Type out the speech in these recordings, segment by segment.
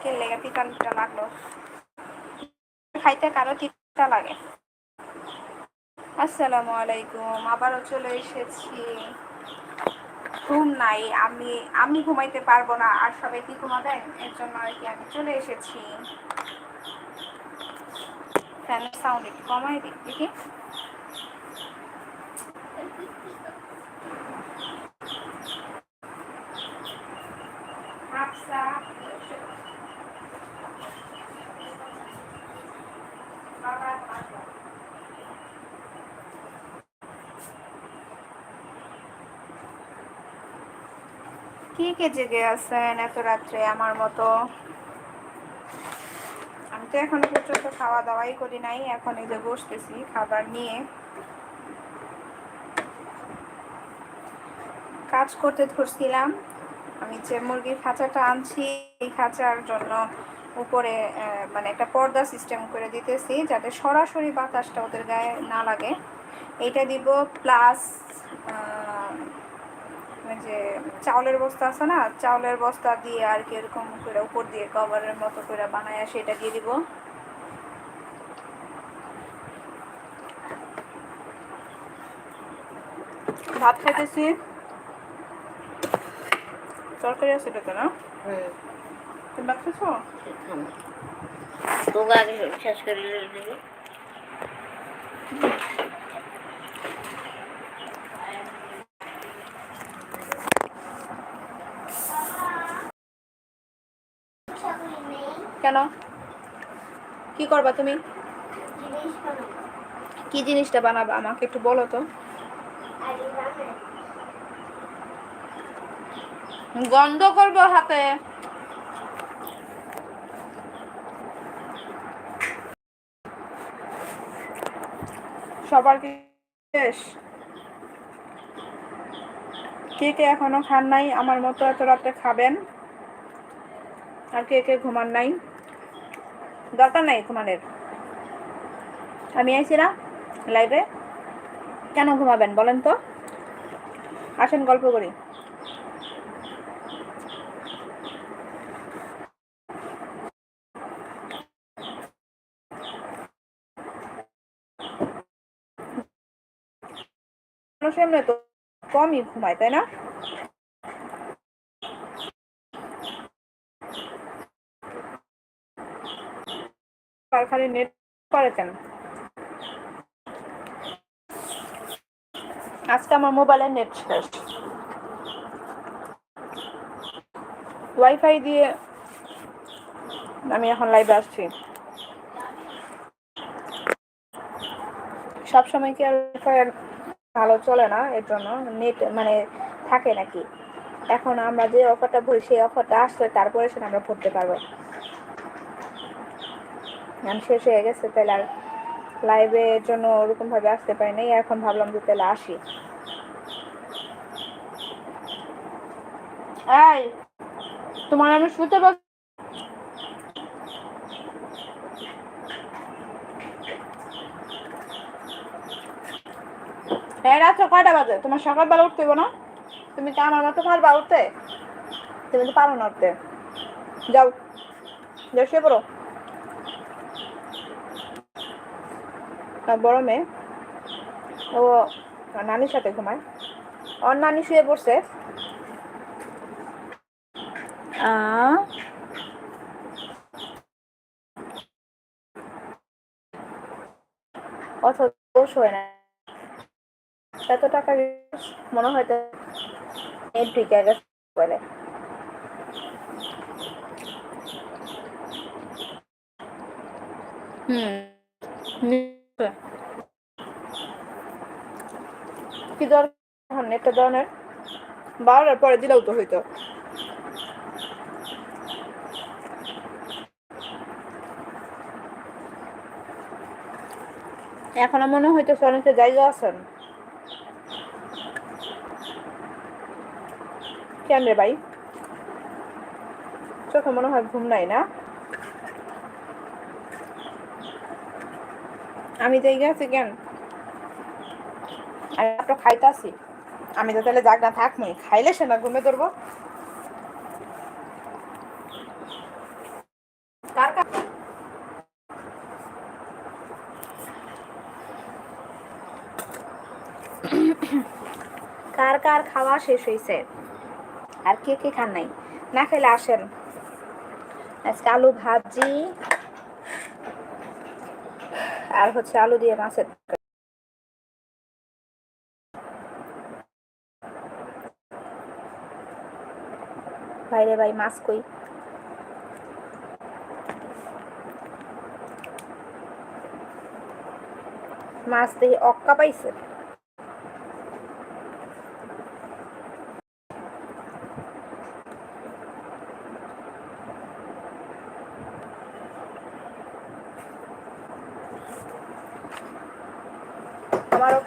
কে লেগে তিতা লাগল। খাইতে কারও তিতা লাগে। আসসালামু আলাইকুম, আবারও চলে এসেছি। ঘুম নাই, আমি আমি ঘুমাইতে পারব না, আর সবাই কি ঘুমাবেন এর জন্য আর কি আমি চলে এসেছি। ফ্যানের সাউন্ড একটু কমাই দিক দেখি। কি কে জেগে আছেন এত রাত্রে আমার মতো? আমি তো এখন পর্যন্ত খাওয়া দাওয়াই করি নাই, এখন এই যে বসতেছি খাবার নিয়ে। কাজ করতে ধরছিলাম, আমি যে মুরগির খাঁচাটা আনছি, এই খাঁচার জন্য উপরে মানে একটা পর্দা সিস্টেম করে দিতেছি, যাতে সরাসরি বাতাসটা ওদের গায়ে না লাগে। এইটা দিব প্লাস যে চাউলের বস্তা আছে না চাউলের বস্তা দিয়ে আর কি এরকম করে উপর দিয়ে কভারের মতো করে বানায় সেটা দিয়ে দিব। ভাত খাইতেছি। তরকারি আছে এটা তো না তুমি ভাত খাইছো? শেষ করে কেন? কি করবা তুমি? কি জিনিসটা বানাবা? আমাকে একটু বলো তো। গন্ধ করব হাতে। সবার কি শেষ? কে কে এখনও খান নাই? আমার মতো এত রাতে খাবেন? আর কে কে ঘুমান নাই? দরকার নাই ঘুমানের। আমি আইছি না লাইভে কেন ঘুমাবেন বলেন তো? আসেন গল্প করি। তো কমই ঘুমায়, তাই না? আর খালি নেট করেছেন আজকে আমার মোবাইলের নেট শেষ। ওয়াইফাই দিয়ে আমি এখন লাইভে আসছি। সবসময় কি আর ভালো চলে না? এর জন্য নেট মানে থাকে নাকি? এখন আমরা যে অফারটা ভরি সেই অফারটা আসলে তারপরে সেটা আমরা ভরতে পারব। আমি শেষ হয়ে গেছে, তাহলে আর লাইভের জন্য ওরকম ভাবে আসতে পারি নাই, এখন ভাবলাম যে তাহলে আসি। এই, তোমার আমি শুতে হ্যাঁ রাত্রে কয়টা বাজে? তোমার সকালবেলা উঠতে না? তুমি কি আমার মতো পারবা উঠতে? তুমি তো পারো না উঠতে। যাও। যাও, শুয়ে পড়ো। বড় মেয়ে? ও নানির সাথে ঘুমায়। ওর নানি শুয়ে পড়ছে। অথচ শোয় না। এত টাকা মনে হয় নেট ঢুকে গেছে বলে। হুম। কি নেটটা ধরনের? বারোটার পরে দিলেও তো হইতো। এখনও মনে হইতো অনেকটা জায়গা আছেন। কেন রে ভাই? চোখে মনে হয় ঘুম নাই না? আমি তো গেছি কেন? আমি তো খাইতাছি। আমি তো তাহলে জাগনা থাকমই, খাইলে সে না ঘুমে ধরবো। কার কার? খাওয়া শেষ হয়েছে আর কে কে খান নাই? না খেলে আসেন। আজকে আলু ভাজি আর হচ্ছে আলু দিয়ে মাছের ভাইরে ভাই মাছ কই? মাছ দিয়ে অক্কা পাইছে।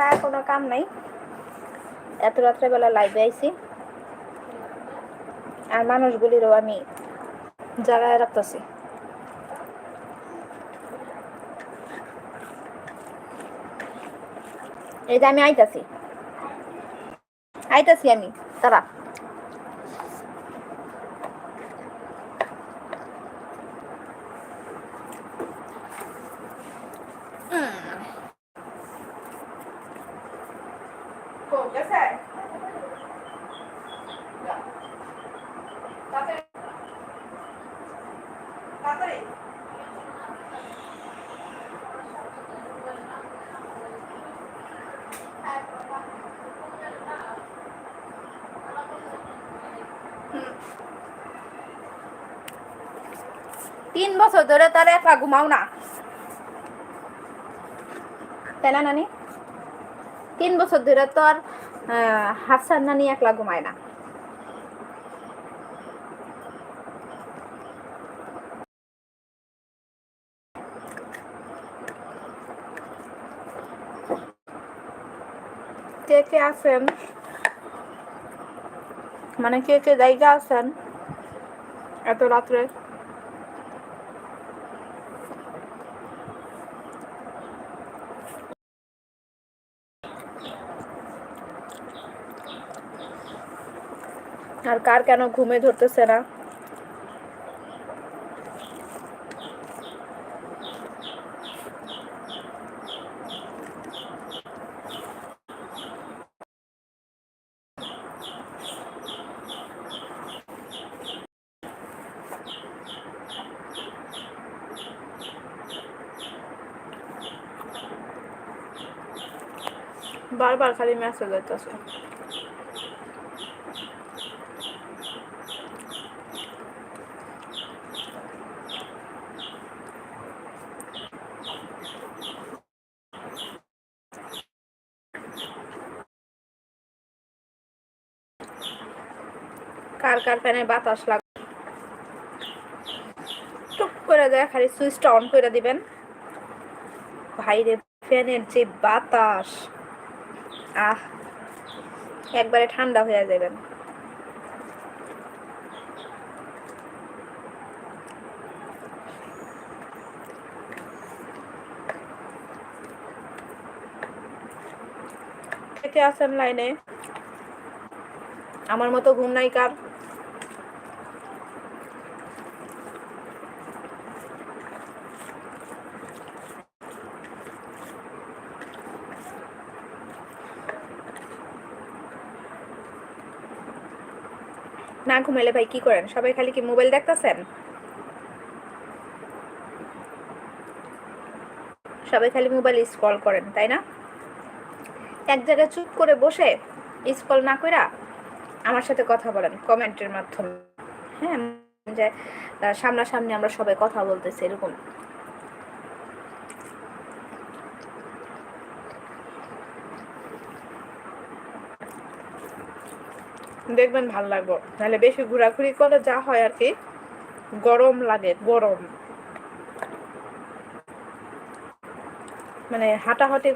খায় কোনো কাম নাই। এত রাত্রেবেলা লাইভে আইছি। আর মানুষগুলিরও আমি জায়গায় রাখতেছি। এই যে আমি আইতাছি। আইতাছি আমি তারা তিন বছর ধরে তার একা ঘুমাও না। তাই না নানি? তিন বছর ধরে তো আর হাফসার নানি একলা ঘুমায় না। কে কে আছেন? মানে কে কে জায়গা আছেন? এত রাত্রে। আর কার কেন ঘুমে ধরতেছে না? বারবার খালি মেসেজ যাইতেছে কার কার ফ্যানে বাতাস লাগ টুক করে দেয় খালি সুইচটা অন করে দিবেন। ভাইরে, ফ্যানের যে বাতাস, আহ, একবারে ঠান্ডা হয়ে যাবেন কে আছেন লাইনে? আমার মতো ঘুম নাই কার? না ঘুমাইলে ভাই কি করেন? সবাই খালি কি মোবাইল দেখতেছেন? সবাই খালি মোবাইল স্ক্রল করেন, তাই না? এক জায়গায় চুপ করে বসে স্ক্রল না কইরা আমার সাথে কথা বলেন কমেন্টের মাধ্যমে। হ্যাঁ যে সামনাসামনি আমরা সবাই কথা বলতেছি, এরকম। দেখবেন ভালো লাগবো। নাহলে বেশি ঘোরাঘুরি করলে যা হয় আর কি, গরম লাগে, গরম। মানে হাঁটাহাঁটি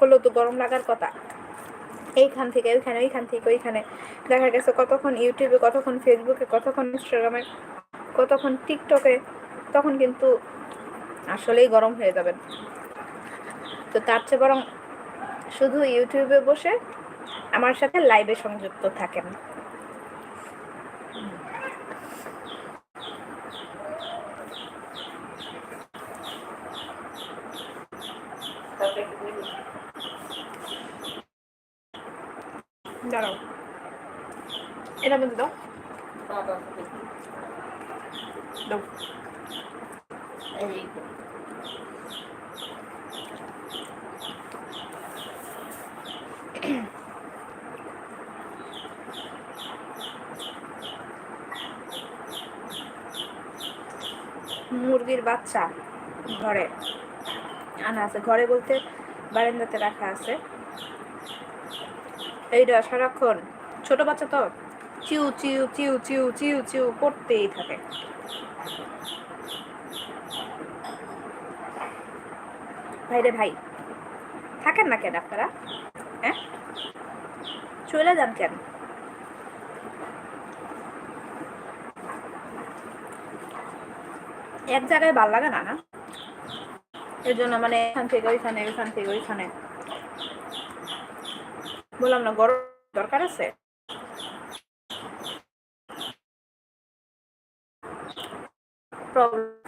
করলেও তো গরম লাগার কথা। এইখান থেকে ওইখানে, ওইখান থেকে ওইখানে। দেখা গেছে কতক্ষণ ইউটিউবে, কতক্ষণ ফেসবুকে, কতক্ষণ ইনস্টাগ্রামে, কতক্ষণ টিকটকে, তখন কিন্তু আসলেই গরম হয়ে যাবেন তো তার চেয়ে বরং শুধু ইউটিউবে বসে আমার সাথে লাইভে সংযুক্ত থাকেন। দাঁড়াও। এটা মধ্যে দাও। দাও। মুরগির বাচ্চা ঘরে আনা আছে। ঘরে বলতে বারান্দাতে রাখা আছে। এইটা সারাক্ষণ ছোট বাচ্চা তো চিউ চিউ চিউ চিউ চিউ চিউ করতেই থাকে। ভাই রে ভাই, থাকেন না কেন আপনারা? হ্যাঁ? চলে যান কেন? এক জায়গায় ভালো লাগে না না? এর জন্য মানে এখান থেকে ওইখানে, ওইখান থেকে ওইখানে। বললাম না, গরম দরকার আছে? প্রবলেম